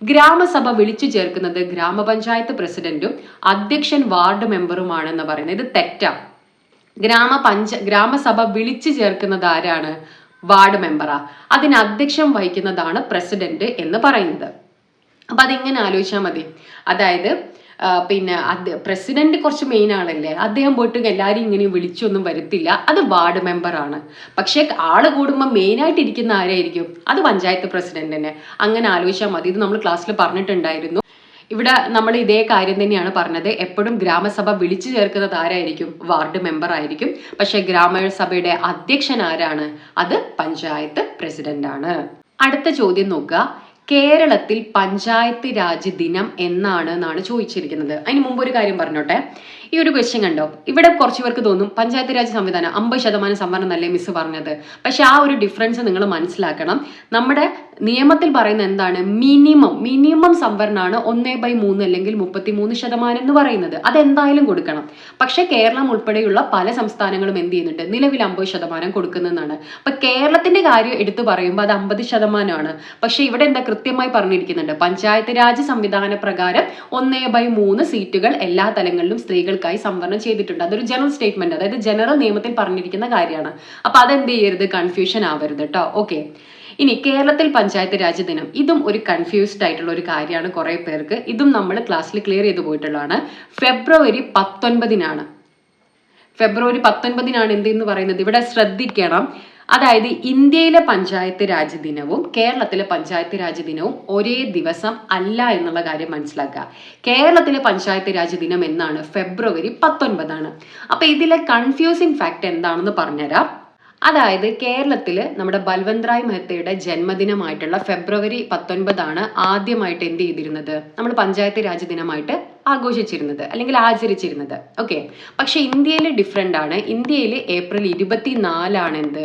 ഗ്രാമസഭ വിളിച്ചു ചേർക്കുന്നത് ഗ്രാമപഞ്ചായത്ത് പ്രസിഡന്റും അധ്യക്ഷൻ വാർഡ് മെമ്പറുമാണെന്ന് പറയുന്നത്. ഇത് തെറ്റാണ് ഗ്രാമപഞ്ച ഗ്രാമസഭ വിളിച്ചു ചേർക്കുന്നത് ആരാണ്? വാർഡ് മെമ്പറാ. അതിന് അധ്യക്ഷം വഹിക്കുന്നതാണ് പ്രസിഡന്റ് എന്ന് പറയുന്നത്. അപ്പൊ അതിങ്ങനെ ആലോചിച്ചാൽ മതി. അതായത് പിന്നെ പ്രസിഡന്റ് കുറച്ച് മെയിൻ ആളല്ലേ അദ്ദേഹം പോയിട്ട് എല്ലാവരും ഇങ്ങനെ വിളിച്ചൊന്നും വരുത്തില്ല. അത് വാർഡ് മെമ്പറാണ് പക്ഷെ ആൾ കൂടുമ്പോൾ മെയിൻ ആയിട്ട് ഇരിക്കുന്ന ആരായിരിക്കും? അത് പഞ്ചായത്ത് പ്രസിഡന്റ് തന്നെ. അങ്ങനെ ആലോചിച്ചാൽ മതി. ഇത് നമ്മൾ ക്ലാസ്സിൽ പറഞ്ഞിട്ടുണ്ടായിരുന്നു. ഇവിടെ നമ്മൾ ഇതേ കാര്യം തന്നെയാണ് പറഞ്ഞത്. എപ്പോഴും ഗ്രാമസഭ വിളിച്ചു ചേർക്കുന്നത് ആരായിരിക്കും? വാർഡ് മെമ്പർ ആയിരിക്കും. പക്ഷെ ഗ്രാമസഭയുടെ അധ്യക്ഷൻ ആരാണ്? അത് പഞ്ചായത്ത് പ്രസിഡന്റ് ആണ്. അടുത്ത ചോദ്യം നോക്കുക. കേരളത്തിൽ പഞ്ചായത്ത് രാജ് ദിനം എന്നാണ് എന്നാണ് ചോദിച്ചിരിക്കുന്നത്. അതിന് മുമ്പ് ഒരു കാര്യം പറഞ്ഞോട്ടെ. ഈ ഒരു ക്വസ്റ്റ്യൻ കണ്ടോ? ഇവിടെ കുറച്ച് പേർക്ക് തോന്നും പഞ്ചായത്ത് രാജ് സംവിധാനം അമ്പത് ശതമാനം സംവരണം അല്ലേ മിസ് പറഞ്ഞത്? പക്ഷെ ആ ഒരു ഡിഫറൻസ് നിങ്ങൾ മനസ്സിലാക്കണം. നമ്മുടെ നിയമത്തിൽ പറയുന്ന എന്താണ്? മിനിമം മിനിമം സംവരണമാണ് ഒന്നേ ബൈ മൂന്ന് അല്ലെങ്കിൽ മുപ്പത്തി മൂന്ന് ശതമാനം എന്ന് പറയുന്നത്. അതെന്തായാലും കൊടുക്കണം. പക്ഷേ കേരളം ഉൾപ്പെടെയുള്ള പല സംസ്ഥാനങ്ങളും എന്ത് ചെയ്യുന്നുണ്ട്? നിലവിൽ അമ്പത് ശതമാനം കൊടുക്കുന്നതാണ് അപ്പൊ കേരളത്തിന്റെ കാര്യം എടുത്തു പറയുമ്പോൾ അത് അമ്പത് ശതമാനമാണ്. പക്ഷേ ഇവിടെ എന്താ കൃത്യമായി പറഞ്ഞിരിക്കുന്നുണ്ട്? പഞ്ചായത്ത് രാജ് സംവിധാന പ്രകാരം ഒന്നേ ബൈ മൂന്ന് സീറ്റുകൾ എല്ലാ തലങ്ങളിലും സ്ത്രീകൾക്കായി സംവരണം ചെയ്തിട്ടുണ്ട്. അതൊരു ജനറൽ സ്റ്റേറ്റ്മെന്റ് അതായത് ജനറൽ നിയമത്തിൽ പറഞ്ഞിരിക്കുന്ന കാര്യമാണ്. അപ്പൊ അതെന്ത് ചെയ്യരുത്? കൺഫ്യൂഷൻ ആവരുത് കേട്ടോ ഓക്കെ ഇനി കേരളത്തിൽ പഞ്ചായത്ത് രാജ് ദിനം. ഇതും ഒരു കൺഫ്യൂസ്ഡ് ആയിട്ടുള്ള ഒരു കാര്യമാണ് കുറെ പേർക്ക്. ഇതും നമ്മൾ ക്ലാസ്സിൽ ക്ലിയർ ചെയ്ത് പോയിട്ടുള്ളതാണ്. ഫെബ്രുവരി പത്തൊൻപതിനാണ്. ഫെബ്രുവരി പത്തൊൻപതിനാണ് എന്ത് എന്ന് പറയുന്നത്? ഇവിടെ ശ്രദ്ധിക്കണം. അതായത് ഇന്ത്യയിലെ പഞ്ചായത്ത് രാജ് ദിനവും കേരളത്തിലെ പഞ്ചായത്ത് രാജ് ദിനവും ഒരേ ദിവസം അല്ല എന്നുള്ള കാര്യം മനസ്സിലാക്കുക. കേരളത്തിലെ പഞ്ചായത്ത് രാജ് ദിനം എന്നാണ് ഫെബ്രുവരി പത്തൊൻപതാണ്. അപ്പൊ ഇതിലെ കൺഫ്യൂസിങ് ഫാക്ട് എന്താണെന്ന് പറഞ്ഞുതരാം. അതായത് കേരളത്തിൽ നമ്മുടെ ബൽവന്ത്രായ് മെഹത്തയുടെ ജന്മദിനമായിട്ടുള്ള ഫെബ്രുവരി പത്തൊൻപതാണ് ആദ്യമായിട്ട് എന്ത് ചെയ്തിരുന്നത്? നമ്മൾ പഞ്ചായത്ത് രാജ് ദിനമായിട്ട് ആഘോഷിച്ചിരുന്നത് അല്ലെങ്കിൽ ആചരിച്ചിരുന്നത്. ഓക്കെ പക്ഷെ ഇന്ത്യയിൽ ഡിഫറെന്റ് ആണ്. ഇന്ത്യയിൽ ഏപ്രിൽ ഇരുപത്തിനാലാണ് എന്ത്?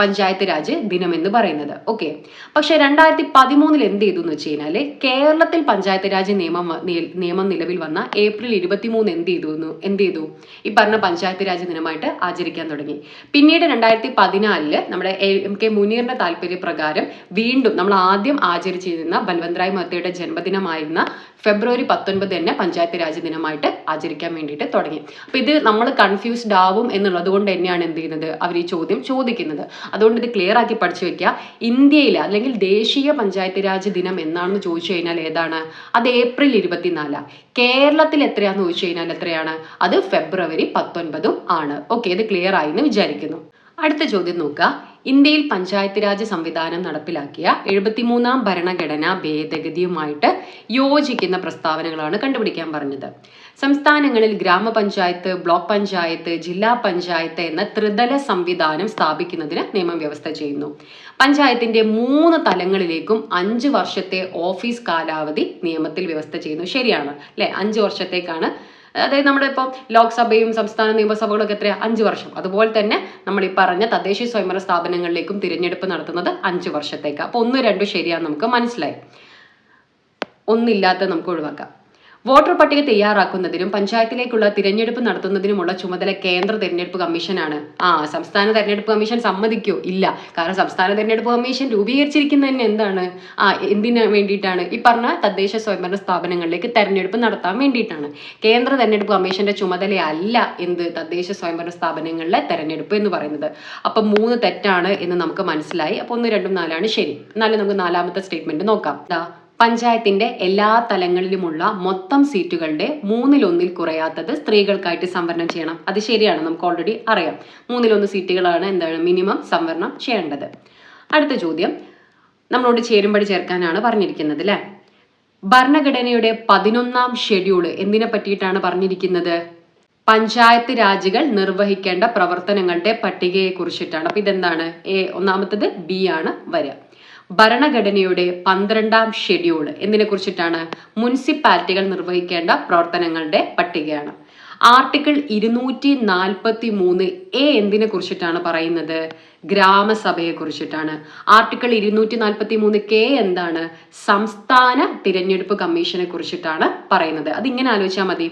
പഞ്ചായത്ത് രാജ് ദിനം എന്ന് പറയുന്നത്. ഓക്കെ പക്ഷെ രണ്ടായിരത്തി പതിമൂന്നിൽ എന്ത് ചെയ്തു എന്ന് വെച്ച് കഴിഞ്ഞാൽ കേരളത്തിൽ പഞ്ചായത്ത് രാജ് നിയമം നിയമം നിലവിൽ വന്ന ഏപ്രിൽ ഇരുപത്തിമൂന്ന് എന്ത് ചെയ്തു എന്ത് ചെയ്തു? ഈ പറഞ്ഞ പഞ്ചായത്ത് രാജ് ദിനമായിട്ട് ആചരിക്കാൻ തുടങ്ങി. പിന്നീട് രണ്ടായിരത്തി പതിനാലിൽ നമ്മുടെ എം കെ മുനീറിന്റെ താല്പര്യപ്രകാരം വീണ്ടും നമ്മൾ ആദ്യം ആചരിച്ചിരുന്ന ബൽവന്ത്രായ് മഹത്തയുടെ ജന്മദിനമായിരുന്ന ഫെബ്രുവരി പത്തൊൻപത് തന്നെ പഞ്ചായത്ത് രാജ് ദിനമായിട്ട് ആചരിക്കാൻ വേണ്ടിയിട്ട് തുടങ്ങി. അപ്പൊ ഇത് നമ്മൾ കൺഫ്യൂസ്ഡ് ആവും എന്നുള്ളത് കൊണ്ട് തന്നെയാണ് എന്ത് ചെയ്യുന്നത്? അവർ ഈ ചോദ്യം ചോദിക്കുന്നത്. അതുകൊണ്ട് ഇത് ക്ലിയർ ആക്കി പഠിച്ചു വെക്കുക. ഇന്ത്യയിൽ അല്ലെങ്കിൽ ദേശീയ പഞ്ചായത്ത് രാജ് ദിനം എന്നാണെന്ന് ചോദിച്ചു കഴിഞ്ഞാൽ ഏതാണ്? അത് ഏപ്രിൽ ഇരുപത്തിനാലാണ് കേരളത്തിൽ എത്രയാണെന്ന് ചോദിച്ചു കഴിഞ്ഞാൽ എത്രയാണ്? അത് ഫെബ്രുവരി പത്തൊൻപതും ആണ്. ഓക്കെ ഇത് ക്ലിയർ ആയി എന്ന് വിചാരിക്കുന്നു. അടുത്ത ചോദ്യം നോക്കുക. ഇന്ത്യയിൽ പഞ്ചായത്ത് രാജ് സംവിധാനം നടപ്പിലാക്കിയ എഴുപത്തിമൂന്നാം ഭരണഘടനാ ഭേദഗതിയുമായിട്ട് യോജിക്കുന്ന പ്രസ്താവനകളാണ് കണ്ടുപിടിക്കാൻ പറഞ്ഞത്. സംസ്ഥാനങ്ങളിൽ ഗ്രാമപഞ്ചായത്ത് ബ്ലോക്ക് പഞ്ചായത്ത് ജില്ലാ പഞ്ചായത്ത് എന്ന ത്രിതല സംവിധാനം സ്ഥാപിക്കുന്നതിന് നിയമം വ്യവസ്ഥ ചെയ്യുന്നു. പഞ്ചായത്തിന്റെ മൂന്ന് തലങ്ങളിലേക്കും അഞ്ച് വർഷത്തെ ഓഫീസ് കാലാവധി നിയമത്തിൽ വ്യവസ്ഥ ചെയ്യുന്നു. ശരിയാണ് അല്ലെ? അഞ്ച് വർഷത്തേക്കാണ് അതായത് നമ്മുടെ ഇപ്പോൾ ലോക്സഭയും സംസ്ഥാന നിയമസഭകളൊക്കെ എത്രയാ? അഞ്ച് വർഷം. അതുപോലെ തന്നെ നമ്മൾ ഈ പറഞ്ഞ തദ്ദേശീയ സ്വയംഭരണ സ്ഥാപനങ്ങളിലേക്കും തിരഞ്ഞെടുപ്പ് നടത്തുന്നത് അഞ്ച് വർഷത്തേക്ക്. അപ്പോൾ ഒന്ന് രണ്ടും ശരിയാന്ന് നമുക്ക് മനസ്സിലായി. ഒന്നില്ലാത്ത നമുക്ക് ഒഴിവാക്കാം. വോട്ടർ പട്ടിക തയ്യാറാക്കുന്നതിനും പഞ്ചായത്തിലേക്കുള്ള തിരഞ്ഞെടുപ്പ് നടത്തുന്നതിനുമുള്ള ചുമതല കേന്ദ്ര തിരഞ്ഞെടുപ്പ് കമ്മീഷനാണ്. ആ സംസ്ഥാന തെരഞ്ഞെടുപ്പ് കമ്മീഷൻ സമ്മതിക്കോ? ഇല്ല. കാരണം സംസ്ഥാന തെരഞ്ഞെടുപ്പ് കമ്മീഷൻ രൂപീകരിച്ചിരിക്കുന്നതിന് എന്താണ്? ആ എന്തിനു വേണ്ടിയിട്ടാണ്? ഈ പറഞ്ഞ തദ്ദേശ സ്വയംഭരണ സ്ഥാപനങ്ങളിലേക്ക് തെരഞ്ഞെടുപ്പ് നടത്താൻ വേണ്ടിയിട്ടാണ്. കേന്ദ്ര തെരഞ്ഞെടുപ്പ് കമ്മീഷന്റെ ചുമതലയല്ല എന്ത് തദ്ദേശ സ്വയംഭരണ സ്ഥാപനങ്ങളിലെ തെരഞ്ഞെടുപ്പ് എന്ന് പറയുന്നത്. അപ്പൊ മൂന്ന് തെറ്റാണ് എന്ന് നമുക്ക് മനസ്സിലായി. അപ്പോൾ ഒന്ന് രണ്ടും നാലാണ് ശരി. എന്നാലും നമുക്ക് നാലാമത്തെ സ്റ്റേറ്റ്മെന്റ് നോക്കാം. പഞ്ചായത്തിന്റെ എല്ലാ തലങ്ങളിലുമുള്ള മൊത്തം സീറ്റുകളുടെ മൂന്നിലൊന്നിൽ കുറയാത്തത് സ്ത്രീകൾക്കായിട്ട് സംവരണം ചെയ്യണം. അത് ശരിയാണ് നമുക്ക് ഓൾറെഡി അറിയാം. മൂന്നിലൊന്ന് സീറ്റുകളാണ് എന്താണ് മിനിമം സംവരണം ചെയ്യേണ്ടത്. അടുത്ത ചോദ്യം നമ്മളോട് ചേരുമ്പടി ചേർക്കാനാണ് പറഞ്ഞിരിക്കുന്നത് അല്ലേ? ഭരണഘടനയുടെ പതിനൊന്നാം ഷെഡ്യൂൾ എന്തിനെ പറ്റിയിട്ടാണ് പറഞ്ഞിരിക്കുന്നത്? പഞ്ചായത്ത് രാജുകൾ നിർവഹിക്കേണ്ട പ്രവർത്തനങ്ങളുടെ പട്ടികയെ കുറിച്ചിട്ടാണ് അപ്പൊ ഇതെന്താണ്? എ ഒന്നാമത്തത് ബി ആണ് വരിക. ഭരണഘടനയുടെ പന്ത്രണ്ടാം ഷെഡ്യൂൾ. എന്തിനെ കുറിച്ചിട്ടാണ്? മുനിസിപ്പാലിറ്റികൾ നിർവഹിക്കേണ്ട പ്രവർത്തനങ്ങളുടെ പട്ടികയാണ്. ആർട്ടിക്കിൾ ഇരുന്നൂറ്റി നാൽപ്പത്തി മൂന്ന് എ എന്തിനെ കുറിച്ചിട്ടാണ് പറയുന്നത്? ഗ്രാമസഭയെ കുറിച്ചിട്ടാണ് ആർട്ടിക്കിൾ ഇരുന്നൂറ്റി നാൽപ്പത്തി മൂന്ന് കെ എന്താണ് സംസ്ഥാന തിരഞ്ഞെടുപ്പ് കമ്മീഷനെ കുറിച്ചിട്ടാണ് പറയുന്നത്. അതിങ്ങനെ ആലോചിച്ചാൽ മതി.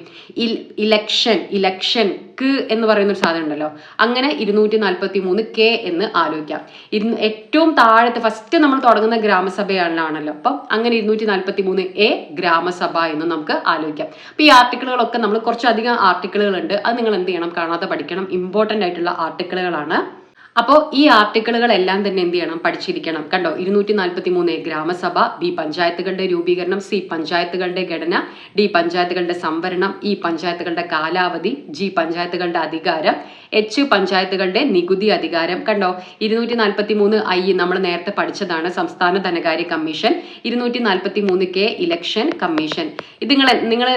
ഇലക്ഷൻ ഇലക്ഷൻ ക്ക് എന്ന് പറയുന്ന ഒരു സാധനം ഉണ്ടല്ലോ. അങ്ങനെ ഇരുന്നൂറ്റി നാൽപ്പത്തി മൂന്ന് കെ എന്ന് ആലോചിക്കാം. ഇരുന്ന് ഏറ്റവും താഴത്തെ ഫസ്റ്റ് നമ്മൾ തുടങ്ങുന്ന ഗ്രാമസഭയാണല്ലോ. അപ്പം അങ്ങനെ ഇരുന്നൂറ്റി നാൽപ്പത്തി മൂന്ന് എ ഗ്രാമസഭ എന്ന് നമുക്ക് ആലോചിക്കാം. അപ്പൊ ഈ ആർട്ടിക്കിളുകളൊക്കെ നമ്മൾ കുറച്ചധികം ആർട്ടിക്കിളുകൾ ഉണ്ട് അത് നിങ്ങൾ എന്ത് ചെയ്യണം? കാണാതെ പഠിക്കണം. ഇമ്പോർട്ടന്റ് ആയിട്ടുള്ള ആർട്ടിക്കിളുകളാണ് അപ്പോൾ ഈ ആർട്ടിക്കിളുകളെല്ലാം തന്നെ എന്ത് ചെയ്യണം? പഠിച്ചിരിക്കണം. കണ്ടോ? ഇരുന്നൂറ്റി നാൽപ്പത്തി മൂന്ന് ഗ്രാമസഭ ബി പഞ്ചായത്തുകളുടെ രൂപീകരണം സി പഞ്ചായത്തുകളുടെ ഘടന ഡി പഞ്ചായത്തുകളുടെ സംവരണം ഇ പഞ്ചായത്തുകളുടെ കാലാവധി ജി പഞ്ചായത്തുകളുടെ അധികാരം എച്ച് പഞ്ചായത്തുകളുടെ നികുതി അധികാരം. കണ്ടോ? ഇരുന്നൂറ്റി നാൽപ്പത്തി മൂന്ന് ഐ നമ്മൾ നേരത്തെ പഠിച്ചതാണ് സംസ്ഥാന ധനകാര്യ കമ്മീഷൻ. ഇരുന്നൂറ്റി നാൽപ്പത്തി മൂന്ന് കെ ഇലക്ഷൻ കമ്മീഷൻ. ഇത് നിങ്ങൾ നിങ്ങൾ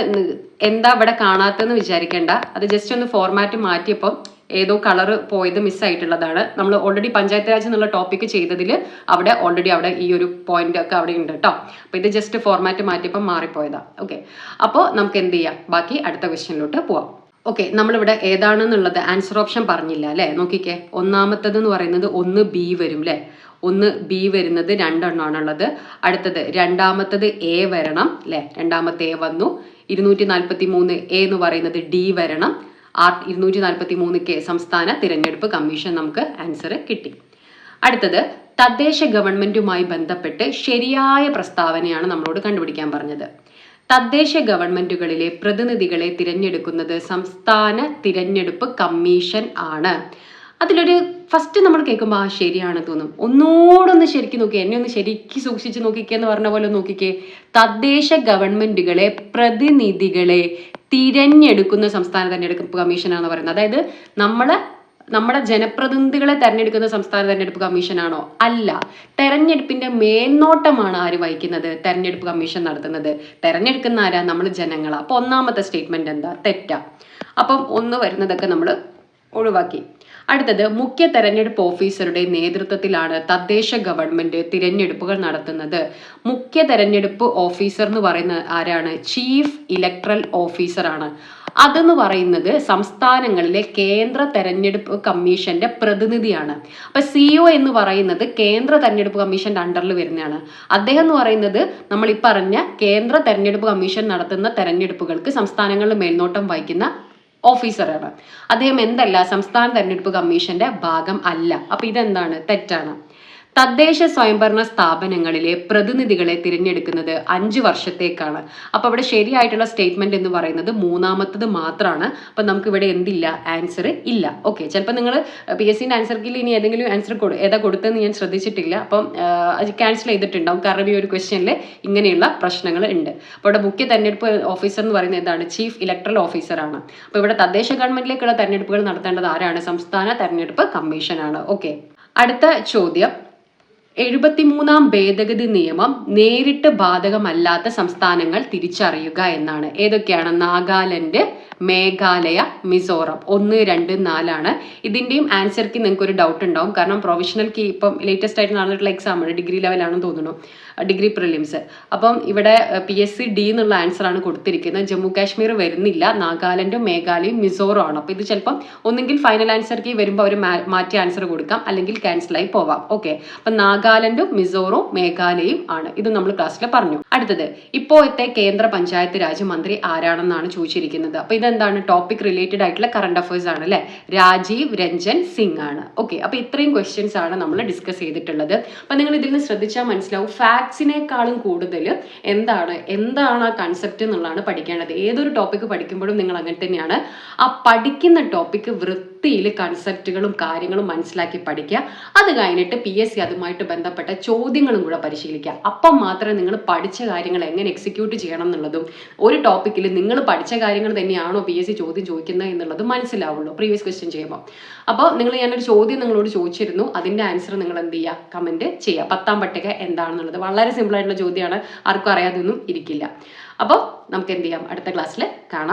എന്താ ഇവിടെ കാണാത്തെന്ന് വിചാരിക്കേണ്ട. അത് ജസ്റ്റ് ഒന്ന് ഫോർമാറ്റ് മാറ്റിയപ്പോൾ ഏതോ കളർ പോയത് മിസ്സായിട്ടുള്ളതാണ് നമ്മൾ ഓൾറെഡി പഞ്ചായത്ത് രാജ് എന്നുള്ള ടോപ്പിക്ക് ചെയ്തതിൽ അവിടെ ഓൾറെഡി അവിടെ ഈ ഒരു പോയിന്റ് ഒക്കെ അവിടെ ഉണ്ട് കേട്ടോ അപ്പോൾ ഇത് ജസ്റ്റ് ഫോർമാറ്റ് മാറ്റിയപ്പോൾ മാറിപ്പോയതാ. ഓക്കെ അപ്പോൾ നമുക്ക് എന്ത് ചെയ്യാം? ബാക്കി അടുത്ത ക്വസ്റ്റ്യനിലോട്ട് പോവാം. ഓക്കെ നമ്മളിവിടെ ഏതാണെന്നുള്ളത് ആൻസർ ഓപ്ഷൻ പറഞ്ഞില്ല അല്ലേ? നോക്കിക്കേ. ഒന്നാമത്തത് എന്ന് പറയുന്നത് ഒന്ന് ബി വരും അല്ലേ ഒന്ന് ബി വരുന്നത് രണ്ടെണ്ണമാണുള്ളത് അടുത്തത് രണ്ടാമത്തത് എ വരണം അല്ലേ രണ്ടാമത്തെ എ വന്നു. ഇരുന്നൂറ്റി നാൽപ്പത്തി മൂന്ന് എ എന്ന് പറയുന്നത് ഡി വരണം. ആർ ഇരുന്നൂറ്റി നാൽപ്പത്തി മൂന്ന് കെ സംസ്ഥാന തിരഞ്ഞെടുപ്പ് കമ്മീഷൻ നമുക്ക് ആൻസർ കിട്ടി. അടുത്തത് തദ്ദേശ ഗവൺമെന്റുമായി ബന്ധപ്പെട്ട് ശരിയായ പ്രസ്താവനയാണ് നമ്മളോട് കണ്ടുപിടിക്കാൻ പറഞ്ഞത്. തദ്ദേശ ഗവൺമെന്റുകളിലെ പ്രതിനിധികളെ തിരഞ്ഞെടുക്കുന്നത് സംസ്ഥാന തിരഞ്ഞെടുപ്പ് കമ്മീഷൻ ആണ്. അതിലൊരു ഫസ്റ്റ് നമ്മൾ കേൾക്കുമ്പോൾ ആ ശരിയാണ് തോന്നും. ഒന്നോടൊന്ന് ശരിക്കും നോക്കി എന്നെ ഒന്ന് ശരിക്ക് സൂക്ഷിച്ച് നോക്കിക്കേ എന്ന് പറഞ്ഞ പോലെ നോക്കിക്കേ. തദ്ദേശ ഗവൺമെന്റുകളെ പ്രതിനിധികളെ തിരഞ്ഞെടുക്കുന്ന സംസ്ഥാന തെരഞ്ഞെടുപ്പ് കമ്മീഷനാണ് പറയുന്നത്. അതായത് നമ്മളെ നമ്മുടെ ജനപ്രതിനിധികളെ തെരഞ്ഞെടുക്കുന്ന സംസ്ഥാന തെരഞ്ഞെടുപ്പ് കമ്മീഷനാണോ? അല്ല. തെരഞ്ഞെടുപ്പിന്റെ മേൽനോട്ടമാണ് ആര് വഹിക്കുന്നത്? തെരഞ്ഞെടുപ്പ് കമ്മീഷൻ നടത്തുന്നത്. തെരഞ്ഞെടുക്കുന്ന ആരാ? നമ്മൾ ജനങ്ങളാ. അപ്പൊ ഒന്നാമത്തെ സ്റ്റേറ്റ്മെന്റ് എന്താ? തെറ്റാ. അപ്പം ഒന്ന് വരുന്നതൊക്കെ നമ്മൾ ഒഴിവാക്കി. അടുത്തത് മുഖ്യ തെരഞ്ഞെടുപ്പ് ഓഫീസറുടെ നേതൃത്വത്തിലാണ് തദ്ദേശ ഗവൺമെന്റ് തിരഞ്ഞെടുപ്പുകൾ നടത്തുന്നത്. മുഖ്യ തെരഞ്ഞെടുപ്പ് ഓഫീസർ എന്ന് പറയുന്ന ആരാണ്? ചീഫ് ഇലക്ട്രൽ ഓഫീസറാണ് അതെന്ന് പറയുന്നത് സംസ്ഥാനങ്ങളിലെ കേന്ദ്ര തെരഞ്ഞെടുപ്പ് കമ്മീഷന്റെ പ്രതിനിധിയാണ്. അപ്പൊ സിഒ എന്ന് പറയുന്നത് കേന്ദ്ര തെരഞ്ഞെടുപ്പ് കമ്മീഷന്റെ അണ്ടറിൽ വരുന്നതാണ് അദ്ദേഹം എന്ന് പറയുന്നത് നമ്മൾ ഈ പറഞ്ഞ കേന്ദ്ര തെരഞ്ഞെടുപ്പ് കമ്മീഷൻ നടത്തുന്ന തെരഞ്ഞെടുപ്പുകൾക്ക് സംസ്ഥാനങ്ങളിൽ മേൽനോട്ടം വഹിക്കുന്ന ഓഫീസറാണ്. അദ്ദേഹം എന്തല്ല സംസ്ഥാന തെരഞ്ഞെടുപ്പ് കമ്മീഷന്റെ ഭാഗം അല്ല. അപ്പൊ ഇതെന്താണ്? തെറ്റാണ്. തദ്ദേശ സ്വയംഭരണ സ്ഥാപനങ്ങളിലെ പ്രതിനിധികളെ തിരഞ്ഞെടുക്കുന്നത് അഞ്ച് വർഷത്തേക്കാണ്. അപ്പൊ അവിടെ ശരിയായിട്ടുള്ള സ്റ്റേറ്റ്മെന്റ് എന്ന് പറയുന്നത് മൂന്നാമത്തത് മാത്രമാണ് അപ്പൊ നമുക്ക് ഇവിടെ എന്തില്ല? ആൻസർ ഇല്ല. ഓക്കെ ചിലപ്പോൾ നിങ്ങൾ പി എസ് സിന്റെ ആൻസർക്കിൽ ഇനി ഏതെങ്കിലും ആൻസർ ഏതാ കൊടുത്തതെന്ന് ഞാൻ ശ്രദ്ധിച്ചിട്ടില്ല. അപ്പം അത് ക്യാൻസൽ ചെയ്തിട്ടുണ്ടാവും. കാരണം ഈ ഒരു ക്വസ്റ്റ്യനിൽ ഇങ്ങനെയുള്ള പ്രശ്നങ്ങൾ ഉണ്ട്. അപ്പോൾ ഇവിടെ മുഖ്യ തെരഞ്ഞെടുപ്പ് ഓഫീസർ എന്ന് പറയുന്നത് എന്താണ്? ചീഫ് ഇലക്ട്രൽ ഓഫീസറാണ് അപ്പോൾ ഇവിടെ തദ്ദേശ ഗവൺമെന്റിലേക്കുള്ള തെരഞ്ഞെടുപ്പുകൾ നടത്തേണ്ടത് ആരാണ്? സംസ്ഥാന തെരഞ്ഞെടുപ്പ് കമ്മീഷനാണ്. ഓക്കെ അടുത്ത ചോദ്യം. എഴുപത്തിമൂന്നാം ഭേദഗതി നിയമം നേരിട്ട് ബാധകമല്ലാത്ത സംസ്ഥാനങ്ങൾ തിരിച്ചറിയുക എന്നാണ്. ഏതൊക്കെയാണ്? നാഗാലാൻഡ് മേഘാലയ മിസോറം. ഒന്ന് രണ്ട് നാലാണ്. ഇതിന്റെയും ആൻസർക്ക് നിങ്ങൾക്ക് ഒരു ഡൗട്ട് ഉണ്ടാവും. കാരണം പ്രൊവിഷണൽ കീ ഇപ്പം ലേറ്റസ്റ്റ് ആയിട്ട് നടന്നിട്ടുള്ള എക്സാമാണ് ഡിഗ്രി ലെവലാണെന്ന് തോന്നുന്നു. Degree prelims. അപ്പം ഇവിടെ പി എസ് സി ഡി എന്നുള്ള ആൻസർ ആണ് കൊടുത്തിരിക്കുന്നത്. ജമ്മു കാശ്മീർ വരുന്നില്ല. നാഗാലാൻഡും മേഘാലയും മിസോറും ആണ്. അപ്പോൾ ഇത് ചിലപ്പം ഒന്നെങ്കിൽ ഫൈനൽ ആൻസർ കീ വരുമ്പോൾ അവർ മാറ്റി ആൻസർ കൊടുക്കാം. അല്ലെങ്കിൽ ക്യാൻസലായി പോവാം. ഓക്കെ അപ്പം നാഗാലാൻഡും മിസോറും മേഘാലയും ആണ്. ഇത് നമ്മൾ ക്ലാസ്സിൽ പറഞ്ഞു. അടുത്തത് ഇപ്പോഴത്തെ കേന്ദ്ര പഞ്ചായത്ത് രാജ് മന്ത്രി ആരാണെന്നാണ് ചോദിച്ചിരിക്കുന്നത്. അപ്പോൾ ഇതെന്താണ്? ടോപ്പിക് റിലേറ്റഡ് ആയിട്ടുള്ള കറണ്ട് അഫയേഴ്സ് ആണ് അല്ലേ? രാജീവ് രഞ്ജൻ സിംഗ് ആണ്. ഓക്കെ അപ്പോൾ ഇത്രയും ക്വസ്റ്റ്യൻസ് ആണ് നമ്മൾ ഡിസ്കസ് ചെയ്തിട്ടുള്ളത്. അപ്പോൾ നിങ്ങൾ ഇതിൽ നിന്ന് ശ്രദ്ധിച്ചാൽ മനസ്സിലാവും. ഫാക്ട്സിനേക്കാളും കൂടുതൽ എന്താണ് എന്താണ് ആ കൺസെപ്റ്റ് എന്നുള്ളതാണ് പഠിക്കേണ്ടത്. ഏതൊരു ടോപ്പിക്ക് പഠിക്കുമ്പോഴും നിങ്ങൾ അങ്ങനെ തന്നെയാണ്. ആ പഠിക്കുന്ന ടോപ്പിക്ക് വൃത്തിയിൽ കൺസെപ്റ്റുകളും കാര്യങ്ങളും മനസ്സിലാക്കി പഠിക്കുക. അത് കഴിഞ്ഞിട്ട് പി എസ് സി അതുമായിട്ട് ബന്ധപ്പെട്ട ചോദ്യങ്ങളും കൂടെ പരിശീലിക്കുക. അപ്പം മാത്രമേ നിങ്ങൾ പഠിച്ച കാര്യങ്ങൾ എങ്ങനെ എക്സിക്യൂട്ട് ചെയ്യണം എന്നുള്ളതും ഒരു ടോപ്പിക്കിൽ നിങ്ങൾ പഠിച്ച കാര്യങ്ങൾ തന്നെയാണോ പി എസ് സി ചോദ്യം ചോദിക്കുന്നത് എന്നുള്ളത് മനസ്സിലാവുള്ളൂ പ്രീവിയസ് ക്വസ്റ്റ്യൻ ചെയ്യുമ്പോൾ. അപ്പോൾ നിങ്ങൾ ഞാനൊരു ചോദ്യം നിങ്ങളോട് ചോദിച്ചിരുന്നു. അതിന്റെ ആൻസർ നിങ്ങൾ എന്ത് ചെയ്യുക? കമന്റ് ചെയ്യുക. പത്താം പട്ടിക എന്താണെന്നുള്ളത് വളരെ സിമ്പിൾ ആയിട്ടുള്ള ചോദ്യമാണ്. ആർക്കും അറിയാതൊന്നും ഇരിക്കില്ല. അപ്പോൾ നമുക്ക് എന്ത് ചെയ്യാം? അടുത്ത ക്ലാസ്സിൽ കാണാം.